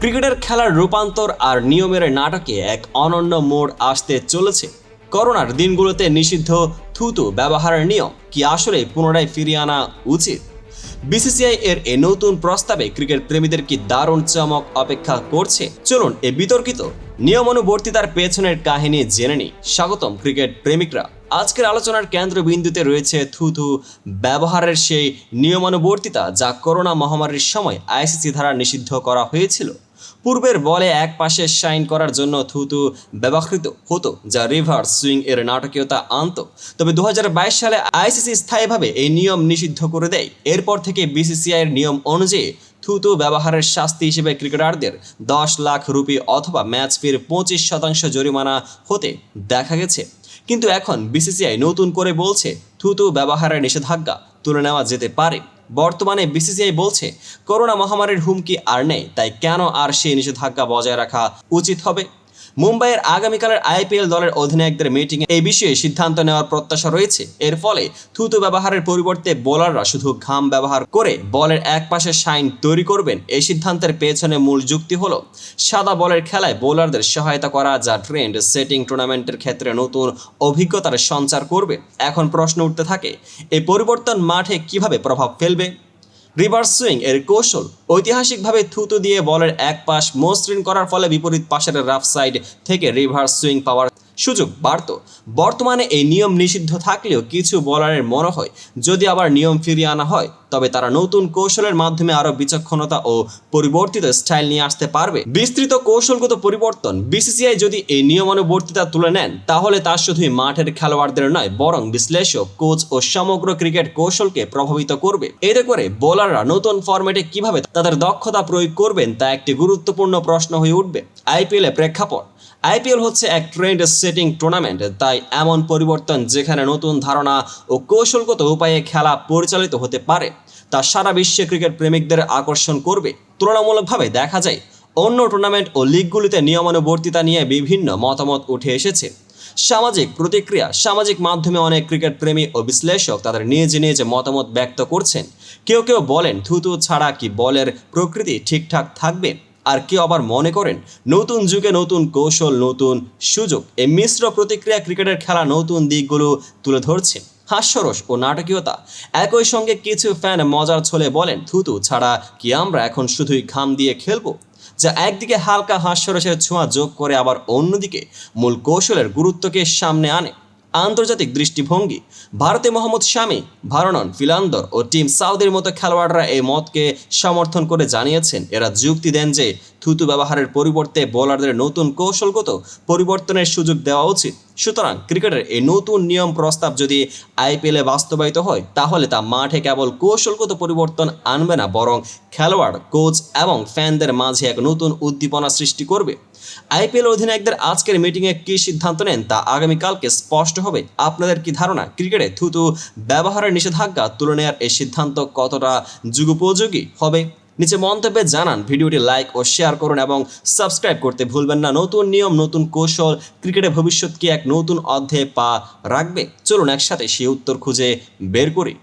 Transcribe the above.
ক্রিকেটের খেলার রূপান্তর আর নিয়মের নাটকে এক অনন্য মোড় আসতে চলেছে। করোনার দিনগুলোতে নিষিদ্ধ থুতু ব্যবহারের নিয়ম কি আসলে পুনরায় ফিরিয়ে আনা উচিত? বিসিসিআই এর এ নতুন প্রস্তাবে ক্রিকেট প্রেমীদের কি দারুণ চমক অপেক্ষা করছে? চলুন এ বিতর্কিত নিয়মানুবর্তিতার পেছনের কাহিনী জেনে নিই। স্বাগতম ক্রিকেট প্রেমিকরা। আজকের আলোচনার কেন্দ্রবিন্দুতে রয়েছে থুথু ব্যবহারের সেই নিয়মানুবর্তিতা যা করোনা মহামারীর সময় আইসিসি দ্বারা নিষিদ্ধ করা হয়েছিল। পূর্বের বলে এক পাশে শাইন করার জন্য থুতু ব্যবহৃত হতো, যা রিভার্স সুইং এর নাটকীয়তা আনত। তবে দু সালে আইসিসি স্থায়ীভাবে এই নিয়ম নিষিদ্ধ করে দেয়। এরপর থেকে বিসিসিআই এর নিয়ম অনুযায়ী থুতু ব্যবহারের শাস্তি হিসেবে ক্রিকেটারদের দশ লাখ রুপি অথবা ম্যাচ ফির পঁচিশ শতাংশ জরিমানা হতে দেখা গেছে। কিন্তু এখন বিসিসিআই নতুন করে বলছে, থুতু ব্যবহারের নিষেধাজ্ঞা তুলে নেওয়া যেতে পারে। বর্তমানে বিসিসিআই বলছে, করোনা মহামারীর হুমকি আর নেই, তাই কেন আর সেই নিষেধাজ্ঞা বজায় রাখা উচিত হবে? মুম্বাইয়ের আগামীকালের আইপিএল দলের অধিনায়কদের মিটিংয়ে এই বিষয়ে সিদ্ধান্ত নেওয়ার প্রত্যাশা রয়েছে। এর ফলে থুতু ব্যবহারের পরিবর্তে বোলাররা শুধু ঘাম ব্যবহার করে বলের এক পাশে শাইন তৈরি করবেন, এই সিদ্ধান্তের পেছনে মূল যুক্তি হলো সাদা বলের খেলায় বোলারদের সহায়তা করা যা ট্রেন্ড সেটিং টুর্নামেন্টের ক্ষেত্রে নতুন অভিজ্ঞতার সঞ্চার করবে। এখন প্রশ্ন উঠতে থাকে এই পরিবর্তন মাঠে কীভাবে প্রভাব ফেলবে? রিভার্স সুইং এর কৌশল ঐতিহাসিকভাবে থুতু দিয়ে বলের এক পাশ মসৃণ করার ফলে বিপরীত পাশের রাফ সাইড থেকে রিভার্স সুইং পাওয়ার সুযোগ বাড়ত। বর্তমানে এই নিয়ম নিষিদ্ধ থাকলেও কিছু বলারের মনে হয়, যদি আবার নিয়ম ফিরিয়ে আনা হয়, তবে তারা নতুন কৌশলের মাধ্যমে আরও বিচক্ষণতা ও পরিবর্তিত স্টাইল নিয়ে আসতে পারবে। বিস্তৃত কৌশলগত পরিবর্তন, বিসিসিআই যদি এই নিয়মানুবর্তিতা তুলে নেন, তাহলে তা শুধুই মাঠের খেলোয়াড়দের নয়, বরং বিশ্লেষক, কোচ ও সমগ্র ক্রিকেট কৌশলকে প্রভাবিত করবে। এতে করে বোলাররা নতুন ফরম্যাটে কীভাবে তাদের দক্ষতা প্রয়োগ করবেন, তা একটি গুরুত্বপূর্ণ প্রশ্ন হয়ে উঠবে। আইপিএলে প্রেক্ষাপট আইপিএল হচ্ছে এক ট্রেন্ড সেটিং টুর্নামেন্ট, তাই এমন পরিবর্তন যেখানে নতুন ধারণা ও কৌশলগত উপায়ে খেলা পরিচালিত হতে পারে, তা সারা বিশ্বে ক্রিকেট প্রেমিকদের আকর্ষণ করবে। তুলনামূলকভাবে দেখা যায়, অন্য টুর্নামেন্ট ও লিগগুলিতে নিয়মানুবর্তিতা নিয়ে বিভিন্ন মতামত উঠে এসেছে। সামাজিক প্রতিক্রিয়া, সামাজিক মাধ্যমে অনেক ক্রিকেট প্রেমী ও বিশ্লেষক তাদের নিজ নিজ মতামত ব্যক্ত করছেন। কেউ কেউ বলেন, থুতু ছাড়া কি বলের প্রকৃতি ঠিকঠাক থাকবে? আর কেউ আবার মনে করেন, নতুন যুগে নতুন কৌশল, নতুন সুযোগ, এই মিশ্র প্রতিক্রিয়া ক্রিকেটের খেলা নতুন দিকগুলো তুলে ধরছে। হাস্যরস ও নাটকীয়তা। একই সঙ্গে কিছু ফ্যান মজার ছলে বলেন, থুতু, ছাড়া কি আমরা এখন শুধুই ঘাম দিয়ে খেলব? যা একদিকে হালকা হাস্যরসের ছোঁয়া যোগ করে আবার অন্যদিকে মূল কৌশলের গুরুত্বকে সামনে আনে। আন্তর্জাতিক দৃষ্টিভঙ্গি। ভারতে মোহাম্মদ শামি, ভারনন, ফিলান্দর ও টিম সাউদের মতো খেলোয়াড়রা এই মতকে সমর্থন করে জানিয়েছেন। এরা যুক্তি দেন যে, থুতু ব্যবহারের পরিবর্তে বোলারদের নতুন কৌশলগত পরিবর্তনের সুযোগ দেওয়া উচিত। সুতরাং ক্রিকেটের এই নতুন নিয়ম প্রস্তাব যদি আইপিএলে বাস্তবায়িত হয়, তাহলে তা মাঠে কেবল কৌশলগত পরিবর্তন আনবে না, বরং খেলোয়াড়, কোচ এবং ফ্যানদের মাঝে এক নতুন উদ্দীপনা সৃষ্টি করবে। আইপিএল অধিনায়কদের আজকের মিটিংয়ে কী সিদ্ধান্ত নেন তা আগামীকালকে স্পষ্ট হবে। আপনাদের কি ধারণা? ক্রিকেটে থুতু ব্যবহারের নিষেধাজ্ঞা তুলে নেওয়ার এই সিদ্ধান্ত কতটা যুগোপযোগী হবে? নিচে মন্তব্যে জানান, ভিডিওটি লাইক ও শেয়ার করুন এবং সাবস্ক্রাইব করতে ভুলবেন না। নতুন নিয়ম, নতুন কৌশল ক্রিকেটের ভবিষ্যৎকে এক নতুন অধ্যায়ে পা রাখবে? চলুন একসাথে সেই উত্তর খুঁজে বের করি।